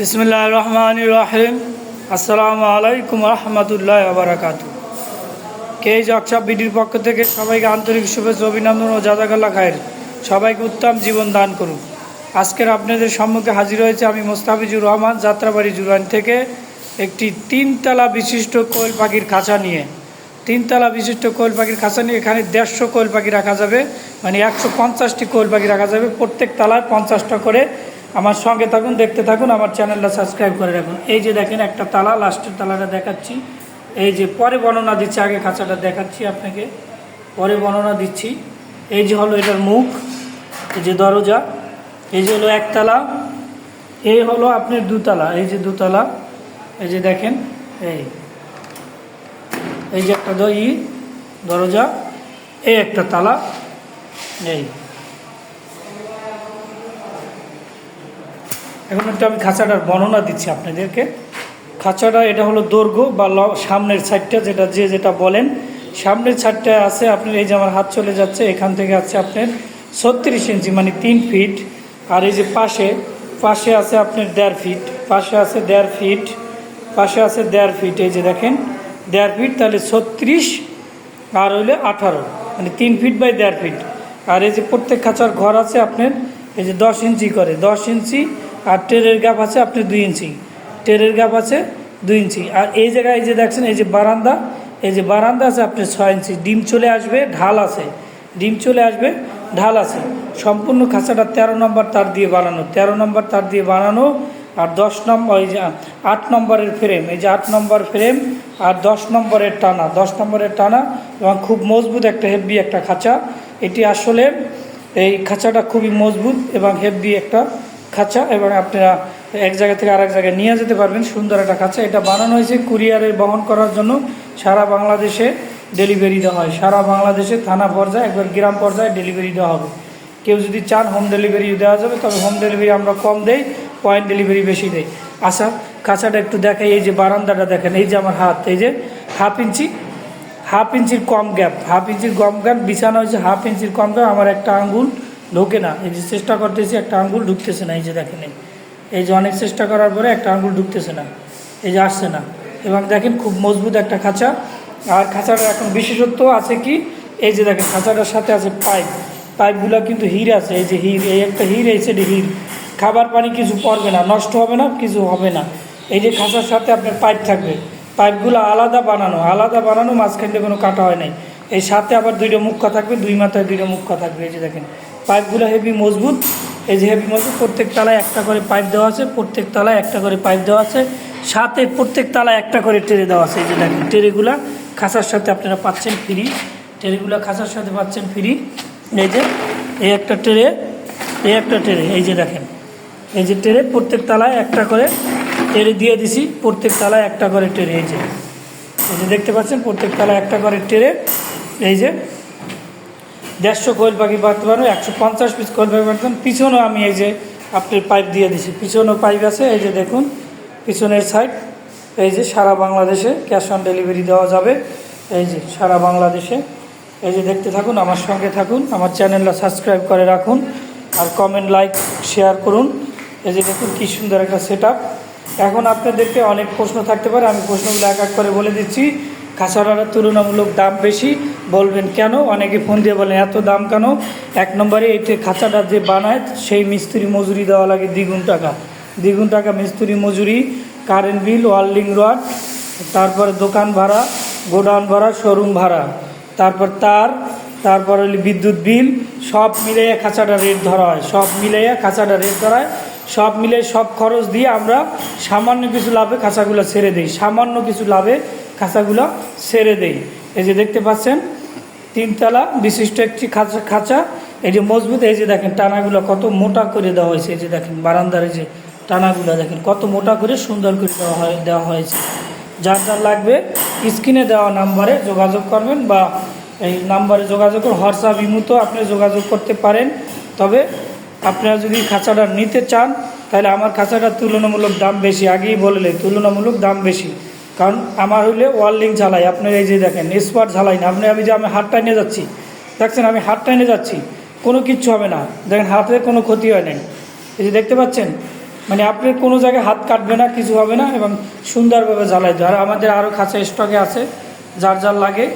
বিসমুল্লাহ রহমান রাহিম। আসসালামু আলাইকুম রহমতুল্লাহ বারাকাতু কে জকসাব বিডির পক্ষ থেকে সবাইকে আন্তরিক শুভেচ্ছা, অভিনন্দন ও জাজাকাল্লা খায়ের। সবাইকে উত্তম জীবন দান করুন। আজকের আপনাদের সম্মুখে হাজির হয়েছে আমি মোস্তাফিজুর রহমান, যাত্রাবাড়ি জুরান থেকে একটি তিনতলা বিশিষ্ট কোয়েল পাখির খাঁচা নিয়ে। তিনতলা বিশিষ্ট কোয়েল পাখির খাঁচা নিয়ে এখানে দেড়শো কোয়েল পাখি রাখা যাবে মানে একশো পঞ্চাশটি কোয়েল পাখি রাখা যাবে। প্রত্যেক তালায় পঞ্চাশটা করে আমার সঙ্গে থাকুন, দেখতে থাকুন, আমার চ্যানেলটা সাবস্ক্রাইব করে রাখুন। এই যে দেখেন, একটা তালা, লাস্টের তালাটা দেখাচ্ছি। এই যে পরে বর্ণনা দিচ্ছি, আগে খাঁচাটা দেখাচ্ছি আপনাকে। পরে বর্ণনা দিচ্ছি। এই যে হলো এটার মুখ, এই যে দরজা, এই যে হলো একতলা এই হলো আপনার দুতলা, এই যে দুতলা, এই যে দেখেন, এই। এই যে একটা দ- ই দরজা, এই একটা তালা, এই। এখন একটু আমি খাঁচাটার বর্ণনা দিচ্ছি আপনাদেরকে। খাঁচাটা এটা হলো দৈর্ঘ্য বা সামনের সাইডটা যেটা যে যেটা বলেন। সামনের সাইডটা আছে আপনার, এই যে আমার হাত চলে যাচ্ছে, এখান থেকে আছে আপনার ছত্রিশ ইঞ্চি মানে তিন ফিট। আর এই যে পাশে পাশে আছে আপনার দেড় ফিট, পাশে আছে দেড় ফিট, পাশে আছে দেড় ফিট, এই যে দেখেন, দেড় ফিট তাহলে ছত্রিশ, আর হইলে আঠারো মানে তিন ফিট বাই দেড় ফিট। আর এই যে প্রত্যেক খাঁচার ঘর আছে আপনার, এই যে দশ ইঞ্চি করে, দশ ইঞ্চি আর টেরের গ্যাপ আছে আপনি দুই ইঞ্চি। টেরের গ্যাপ আছে দুই ইঞ্চি। আর এই জায়গায় এই যে দেখছেন, এই যে বারান্দা, এই যে বারান্দা আছে আপনি ছয় ইঞ্চি। ডিম চলে আসবে, ঢাল আছে। ডিম চলে আসবে, ঢাল আছে। সম্পূর্ণ খাঁচাটা তেরো নম্বর তার দিয়ে বানানো। তেরো নম্বর তার দিয়ে বানানো আর দশ নম্বর এই যে আট নম্বরের ফ্রেম এই যে আট নম্বর ফ্রেম আর দশ নম্বরের টানা। দশ নম্বরের টানা এবং খুব মজবুত একটা হেভি একটা খাঁচা। এটি আসলে এই খাঁচাটা খুবই মজবুত এবং হেভি একটা খাঁচা এবং আপনারা এক জায়গা থেকে আরেক জায়গায় নিয়ে যেতে পারবেন। সুন্দর একটা খাঁচা। এটা বানানো হয়েছে কুরিয়ারে বহন করার জন্য। সারা বাংলাদেশে ডেলিভারি দেওয়া হয়। সারা বাংলাদেশে থানা পর্যায়ে, একবার গ্রাম পর্যায়ে ডেলিভারি দেওয়া হবে। কেউ যদি চান হোম ডেলিভারি দেওয়া যাবে, তবে হোম ডেলিভারি আমরা কম দেই, পয়েন্ট ডেলিভারি বেশি দেই। আচ্ছা কাঁচাটা একটু দেখাই। এই যে বারান্দাটা দেখেন, এই যে আমার হাত, এই যে হাফ ইঞ্চি, হাফ ইঞ্চির কম গ্যাপ, হাফ ইঞ্চির কম গ্যাপ, বিছানা হয়েছে হাফ ইঞ্চির কম গ্যাপ। আমার একটা আঙ্গুল ঢোকে না। এই যে চেষ্টা করতেছি, একটা আঙ্গুল ঢুকতেছে না, এই যে দেখেন এই। যে অনেক চেষ্টা করার পরে একটা আঙ্গুল ঢুকতেছে না, এই যে আসছে না। এবং দেখেন খুব মজবুত একটা খাঁচা। আর খাঁচাটার এখন বিশেষত্ব আছে কি? এই যে দেখেন, খাঁচাটার সাথে আছে পাইপ। পাইপগুলো কিন্তু হির আছে, এই যে হির, এই একটা হির, এই সাইডে হির। খাবার পানি কিছু পড়বে না, নষ্ট হবে না, কিছু হবে না। এই যে খাঁচার সাথে আপনার পাইপ থাকবে। পাইপগুলো আলাদা বানানো আলাদা বানানো, মাঝখান দিয়ে কোনো কাটা হয় নাই। এই সাথে আবার দুইটা মুখ্য থাকবে, দুই মাথায় দুইটা মুখ্য থাকবে, এই যে দেখেন। পাইপগুলো হেভি মজবুত। এই যে হেভি মজবুত, প্রত্যেক তালায় একটা করে পাইপ দেওয়া আছে, প্রত্যেক তালায় একটা করে পাইপ দেওয়া আছে। সাথে প্রত্যেক তালায় একটা করে ট্রেরে দেওয়া আছে। এই যে দেখেন, ট্রেগুলা খাঁচার সাথে আপনারা পাচ্ছেন ফ্রি ট্রেগুলো খাঁচার সাথে পাচ্ছেন ফ্রি এই যে, এই একটা ট্রে, এই একটা ট্রে, এই যে দেখেন। এই যে ট্রে, প্রত্যেক তালায় একটা করে ট্রে দিয়ে দিছি। প্রত্যেক তালায় একটা করে ট্রে, এই যে। এই যে দেখতে পাচ্ছেন, প্রত্যেক তালায় একটা করে ট্রে, এই যে। দেড়শো কোয়েল পাখি পারতে পারবেন একশো পঞ্চাশ পিস কোয়েল পাখি পারতেন পিছনেও আমি এই যে আপনার পাইপ দিয়ে দিছি। পিছনেও পাইপ আছে, এই যে দেখুন, পিছনের সাইড এই যে সারা বাংলাদেশে ক্যাশ অন ডেলিভারি দেওয়া যাবে। এই যে সারা বাংলাদেশে। এই যে দেখতে থাকুন, আমার সঙ্গে থাকুন, আমার চ্যানেলটা সাবস্ক্রাইব করে রাখুন, আর কমেন্ট লাইক শেয়ার করুন। এই যে দেখুন, কী সুন্দর একটা সেট এখন আপনাদেরকে অনেক প্রশ্ন থাকতে পারে, আমি প্রশ্নগুলো এক এক করে বলে দিচ্ছি। খাঁচাটার তুলনামূলক দাম বেশি। বলবেন কেন? অনেকে ফোন দিয়ে বলেন, এত দাম কেন? এক নম্বরে এইটা খাঁচাটা যে বানায়, সেই মিস্ত্রি মজুরি দেওয়া লাগে দ্বিগুণ টাকা। দ্বিগুণ টাকা মিস্ত্রি মজুরি কারেন্ট বিল ওয়ার্ল্ডিং রড তারপরে দোকান ভাড়া, গোডাউন ভাড়া শোরুম ভাড়া। তারপর তার, তারপর বিদ্যুৎ বিল, সব মিলিয়ে খাঁচাটা রেট ধরা হয়। সব মিলিয়ে খাঁচাটা রেট ধরা হয়। সব মিলে সব খরচ দিয়ে আমরা সামান্য কিছু লাভে খাঁচাগুলো ছেড়ে দিই। সামান্য কিছু লাভে খাঁচাগুলো ছেড়ে দেই। এই যে দেখতে পাচ্ছেন, তিনতলা বিশিষ্ট একটি খাঁচা খাঁচা। এই যে মজবুত, এই যে দেখেন টানাগুলো কত মোটা করে দেওয়া হয়েছে। এই যে দেখেন, বারান্দার এই যে টানাগুলো দেখেন, কত মোটা করে সুন্দর করে দেওয়া হয়, দেওয়া হয়েছে। যার যার লাগবে, স্ক্রিনে দেওয়া নাম্বারে যোগাযোগ করবেন বা এই নাম্বারে যোগাযোগ করে হোয়াটসঅ্যাপ ইমুতো আপনি যোগাযোগ করতে পারেন। তবে আপনারা যদি খাঁচাটা নিতে চান, তাহলে আমার খাঁচাটা তুলনামূলক দাম বেশি। আগেই বললে তুলনামূলক দাম বেশি। কারণ আমার হইলে ওয়ার্লিং ঝালাই আপনার এই যে দেখেন স্পাট ঝালাই না। আপনি, আমি যে, আমি হাতটা নিয়ে যাচ্ছি। দেখছেন, আমি হাতটা নিয়ে যাচ্ছি। কোনো কিচ্ছু হবে না। দেখেন, হাতে কোনো ক্ষতি হয় নাই। এই যে দেখতে পাচ্ছেন মানে আপনার কোনো জায়গায় হাত কাটবে না, কিছু হবে না এবং সুন্দরভাবে জ্বালাই দেয় আর আমাদের আরও খাঁচা স্টকে আছে। যার যার লাগে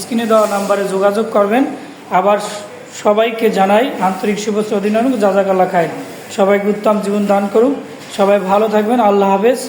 স্ক্রিনে দেওয়া নাম্বারে যোগাযোগ করবেন। আবার সবাইকে জানাই, আন্তরিক শুভেচ্ছা অধীন জাজাকাল্লা খায় সবাইকে উত্তম জীবন দান করুন। সবাই ভালো থাকবেন। আল্লাহ হাফেজ।